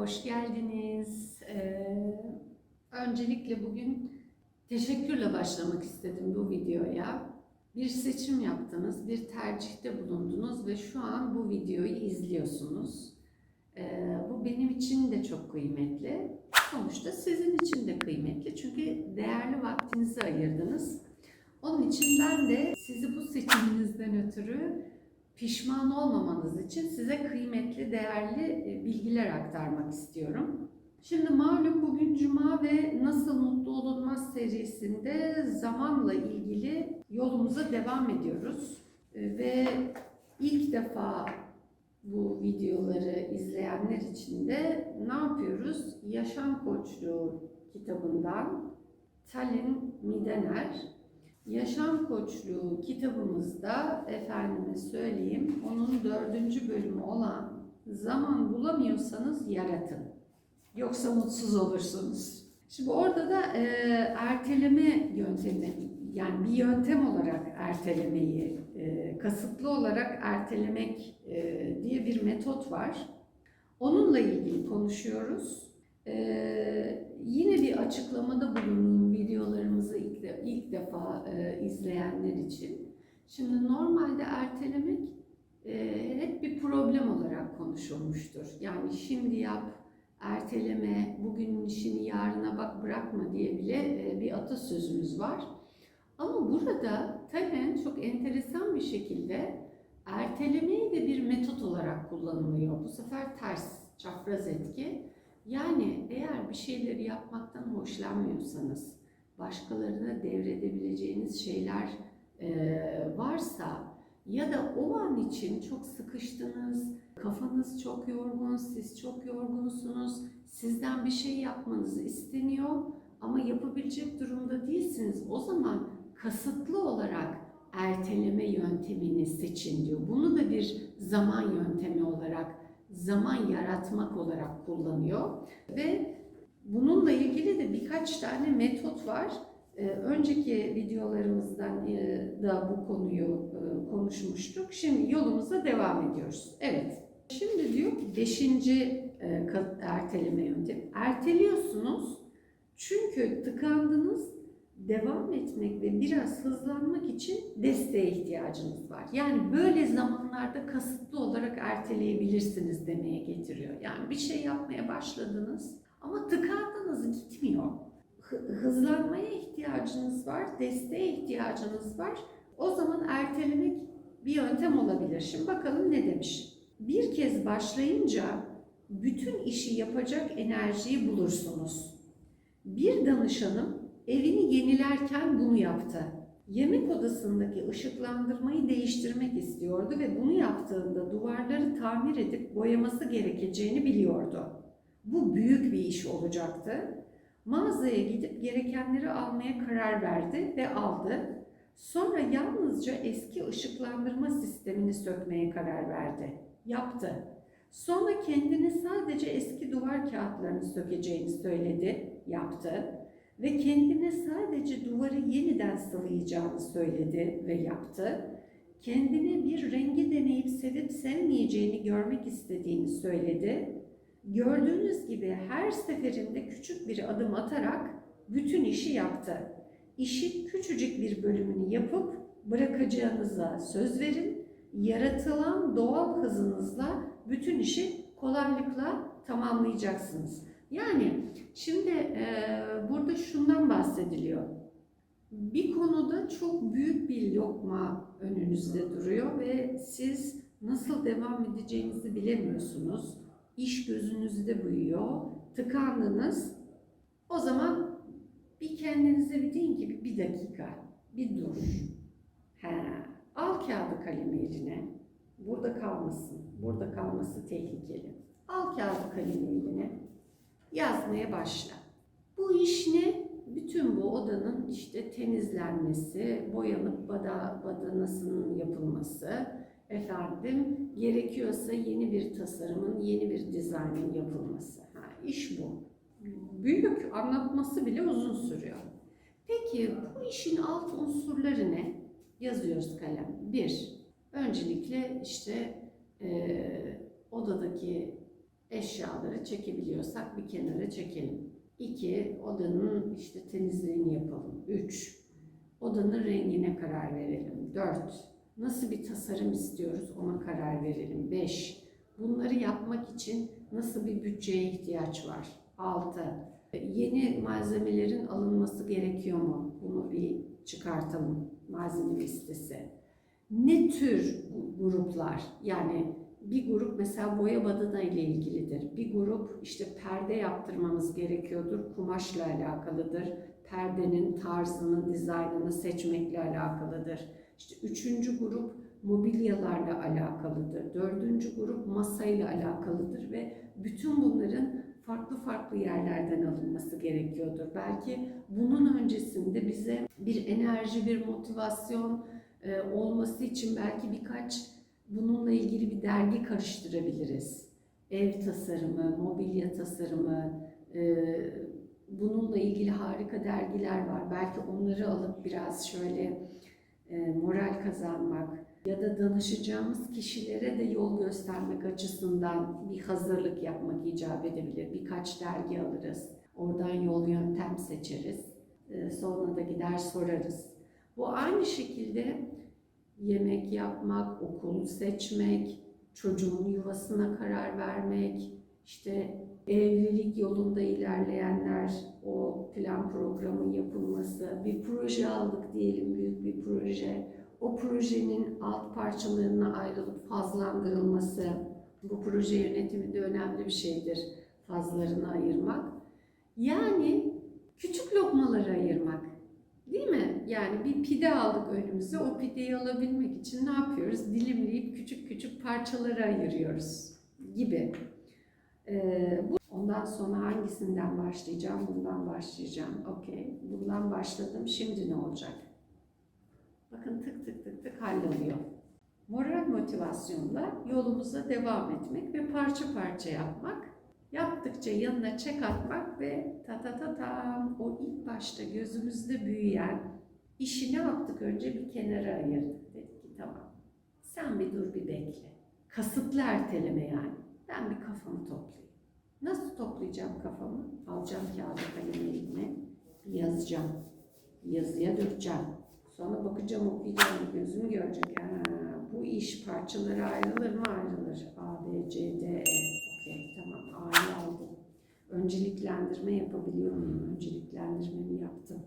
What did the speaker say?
hoş geldiniz. Ee, öncelikle bugün teşekkürle başlamak istedim bu videoya. Bir seçim yaptınız, bir tercihte bulundunuz ve şu an bu videoyu izliyorsunuz. Ee, bu benim için de çok kıymetli. Sonuçta sizin için de kıymetli çünkü değerli vaktinizi ayırdınız. Onun için ben de sizi bu seçiminizden ötürü pişman olmamanız için size kıymetli, değerli e, bilgiler aktarmak istiyorum. Şimdi malum bugün Cuma ve Nasıl Mutlu Olunmaz serisinde zamanla ilgili yolumuza devam ediyoruz. E, Ve ilk defa bu videoları izleyenler için de ne yapıyoruz? Yaşam Koçluğu kitabından Talin Midener Yaşam Koçluğu kitabımızda efendime söyleyeyim onun dördüncü bölümü olan zaman bulamıyorsanız yaratın. Yoksa mutsuz olursunuz. Şimdi orada da e, erteleme yöntemi yani bir yöntem olarak ertelemeyi e, kasıtlı olarak ertelemek e, diye bir metot var. Onunla ilgili konuşuyoruz. Ee, yine bir açıklamada bulunayım videolarımızı ilk, de- ilk defa e, izleyenler için. Şimdi normalde ertelemek e, hep bir problem olarak konuşulmuştur. Yani şimdi yap, erteleme, bugünün işini yarına bak bırakma diye bile e, bir atasözümüz var. Ama burada Talen çok enteresan bir şekilde ertelemeyi de bir metot olarak kullanılıyor. Bu sefer ters, çapraz etki. Yani eğer bir şeyleri yapmaktan hoşlanmıyorsanız, başkalarına devredebileceğiniz şeyler e, varsa ya da o an için çok sıkıştınız, kafanız çok yorgun, siz çok yorgunsunuz, sizden bir şey yapmanız isteniyor ama yapabilecek durumda değilsiniz. O zaman kasıtlı olarak erteleme yöntemini seçin diyor. Bunu da bir zaman yöntemi olarak zaman yaratmak olarak kullanıyor ve bununla ilgili de birkaç tane metot var. Ee, önceki videolarımızdan e, da bu konuyu e, konuşmuştuk. Şimdi yolumuza devam ediyoruz. Evet. Şimdi diyor ki beşinci e, erteleme yöntemi. Erteliyorsunuz çünkü tıkandınız devam etmek ve biraz hızlanmak için desteğe ihtiyacınız var. Yani böyle zamanlarda kasıtlı olarak erteleyebilirsiniz demeye getiriyor. Yani bir şey yapmaya başladınız ama tıkandınız gitmiyor. Hı- hızlanmaya ihtiyacınız var, desteğe ihtiyacınız var. O zaman ertelemek bir yöntem olabilir. Şimdi bakalım ne demiş. Bir kez başlayınca bütün işi yapacak enerjiyi bulursunuz. Bir danışanım evini yenilerken bunu yaptı. Yemek odasındaki ışıklandırmayı değiştirmek istiyordu ve bunu yaptığında duvarları tamir edip boyaması gerekeceğini biliyordu. Bu büyük bir iş olacaktı. Mağazaya gidip gerekenleri almaya karar verdi ve aldı. Sonra yalnızca eski ışıklandırma sistemini sökmeye karar verdi. Yaptı. Sonra kendini sadece eski duvar kağıtlarını sökeceğini söyledi. Yaptı ve kendine sadece duvarı yeniden sıvayacağını söyledi ve yaptı. Kendine bir rengi deneyip sevip sevmeyeceğini görmek istediğini söyledi. Gördüğünüz gibi her seferinde küçük bir adım atarak bütün işi yaptı. İşin küçücük bir bölümünü yapıp bırakacağınıza söz verin. Yaratılan doğal hızınızla bütün işi kolaylıkla tamamlayacaksınız. Yani Şimdi e, burada şundan bahsediliyor. Bir konuda çok büyük bir lokma önünüzde duruyor ve siz nasıl devam edeceğinizi bilemiyorsunuz. İş gözünüzde büyüyor, tıkandınız. O zaman bir kendinize bir deyin ki bir- dakika, bir dur. He, al kağıdı kalemi eline. Burada kalmasın, burada kalması tehlikeli. Al kağıdı kalemi eline yazmaya başla. Bu iş ne? Bütün bu odanın işte temizlenmesi, boyanıp bada, badanasının yapılması, efendim gerekiyorsa yeni bir tasarımın, yeni bir dizaynın yapılması. Ha, iş bu. Büyük, anlatması bile uzun sürüyor. Peki bu işin alt unsurları ne? Yazıyoruz kalem. Bir, öncelikle işte eee odadaki Eşyaları çekebiliyorsak bir kenara çekelim. 2. Odanın işte temizliğini yapalım. 3. Odanın rengine karar verelim. 4. Nasıl bir tasarım istiyoruz ona karar verelim. 5. Bunları yapmak için nasıl bir bütçeye ihtiyaç var? 6. Yeni malzemelerin alınması gerekiyor mu? Bunu bir çıkartalım malzeme listesi. Ne tür gruplar? Yani bir grup mesela boya badana ile ilgilidir. Bir grup işte perde yaptırmamız gerekiyordur. Kumaşla alakalıdır. Perdenin tarzını, dizaynını seçmekle alakalıdır. İşte üçüncü grup mobilyalarla alakalıdır. Dördüncü grup masayla alakalıdır ve bütün bunların farklı farklı yerlerden alınması gerekiyordur. Belki bunun öncesinde bize bir enerji, bir motivasyon e, olması için belki birkaç bununla ilgili bir dergi karıştırabiliriz. Ev tasarımı, mobilya tasarımı, e, bununla ilgili harika dergiler var. Belki onları alıp biraz şöyle e, moral kazanmak ya da danışacağımız kişilere de yol göstermek açısından bir hazırlık yapmak icap edebilir. Birkaç dergi alırız. Oradan yol yöntem seçeriz. E, sonra da gider sorarız. Bu aynı şekilde yemek yapmak, okul seçmek, çocuğun yuvasına karar vermek, işte evlilik yolunda ilerleyenler, o plan programın yapılması, bir proje aldık diyelim, büyük bir proje. O projenin alt parçalarına ayrılıp fazlandırılması, bu proje yönetiminde önemli bir şeydir fazlarını ayırmak. Yani küçük lokmaları ayırmak. Değil mi? Yani bir pide aldık önümüze. O pideyi alabilmek için ne yapıyoruz? Dilimleyip küçük küçük parçalara ayırıyoruz gibi. Ee, bu, ondan sonra hangisinden başlayacağım? Bundan başlayacağım. Okey. Bundan başladım. Şimdi ne olacak? Bakın tık tık tık tık halloluyor. Moral motivasyonla yolumuza devam etmek ve parça parça yapmak. Yaptıkça yanına çek atmak ve ta ta ta tam o ilk başta gözümüzde büyüyen işi ne yaptık önce bir kenara ayırdık. Dedik ki tamam sen bir dur bir bekle. Kasıtlı erteleme yani. Ben bir kafamı toplayayım. Nasıl toplayacağım kafamı? Alacağım kağıdı kalemi elime, bir yazacağım. Yazıya dökeceğim. Sonra bakacağım okuyacağım gözüm görecek. Ha, bu iş parçalara ayrılır mı? Ayrılır. A, B, C, D, E. A'yı aldım. Önceliklendirme yapabiliyor muyum? Önceliklendirmemi yaptım.